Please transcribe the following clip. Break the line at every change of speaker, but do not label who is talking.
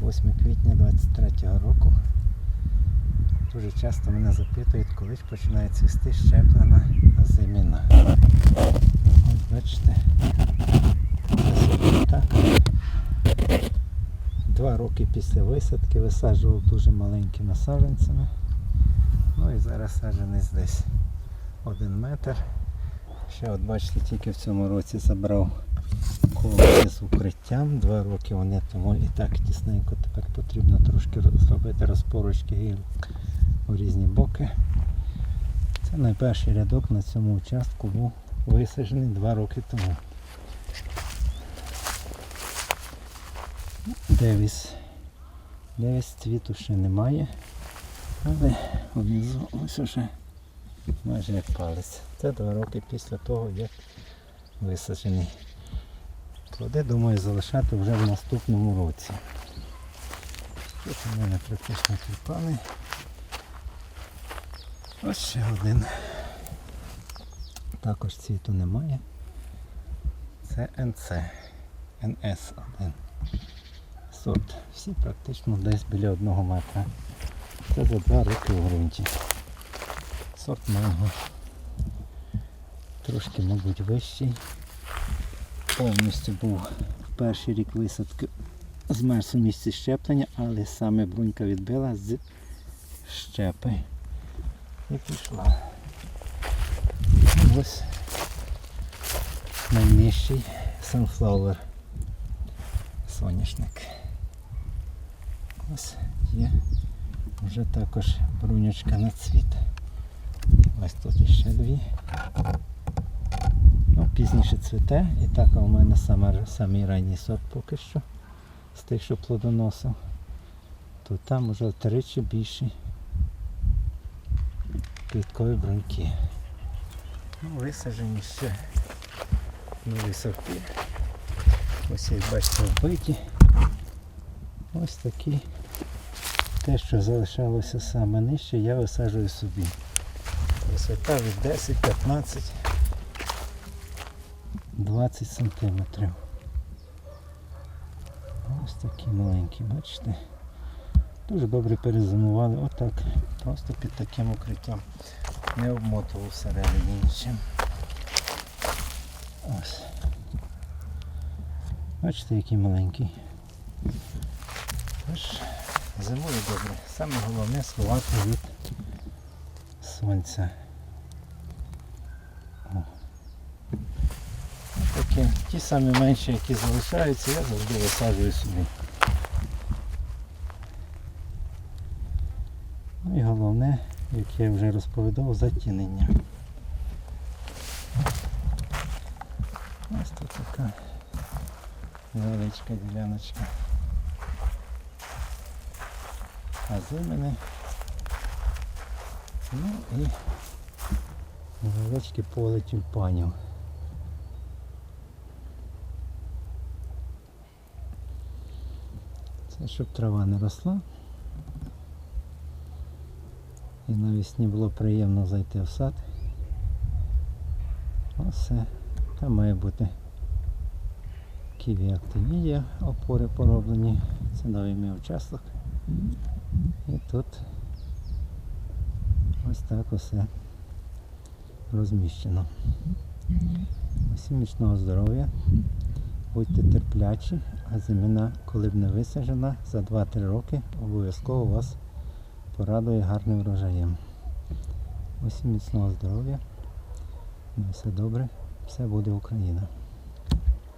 28 квітня 23 року. Дуже часто мене запитують, коли ж починає цвісти щеплена зиміна. Ось бачите. Так. Два роки після висадки висаджував дуже маленькими саджанцями. Ну і зараз саджанець десь один метр. Ще от бачите, тільки в цьому році забрав колоси з укриттям. Два роки вони тому і так тісненько тепер потрібно трошки зробити розпорочки гілок у різні боки. Це найперший рядок на цьому участку був висаджений два роки тому. Девіс. Девіс цвіту ще немає. Але внизу ось уже майже як палець. Це два роки після того, як висаджений. Плоди, думаю, залишати вже в наступному році. Тут у мене практично тюльпани. Ось ще один. Також цвіту немає. Це НЦ. НС1. Сорт. Всі практично десь біля одного метра. Це за два роки у ґрунті. Сорт манго. Трошки, мабуть, вищий. Повністю був перший рік висадки змерз у місці щеплення, але саме брунька відбила з щепи. І пішла. Ось найнижчий sunflower соняшник. Ось є вже також брунючка на цвіт. Ось тут іще дві. Ну, пізніше цвіте і так у мене саме, самий ранній сорт поки що з тих, що плодоносив. То там вже втричі більші квіткові бруньки. Ну, висаджені ще нові сорти. Ось як бачите вбиті. Ось такі. Те, що залишалося саме нижче, я висаджую собі. Висота від 10, 15, 20 сантиметрів. Ось такі маленькі, бачите? Дуже добре перезимували. Отак. Просто під таким укриттям. Не обмотував всередині нічим. Ось. Бачите, який маленький. Зимує добре. Саме головне сховати від сонця. О. Такі, ті самі менші, які залишаються, я завжди висаджую собі. Ну і головне, як я вже розповідав, затінення. Ось тут така невеличка діляночка. А Азимини. Ну і невеличке поле тюльпанів. Це щоб трава не росла. І навесні було приємно зайти в сад. Оце. Там має бути ківі активі опори пороблені. Це новий мій участок. І тут ось так усе розміщено. Усім міцного здоров'я. Будьте терплячі, а земля, коли б не висаджена, за 2-3 роки обов'язково вас порадує гарним врожаєм. Усім міцного здоров'я. На все добре, все буде Україна.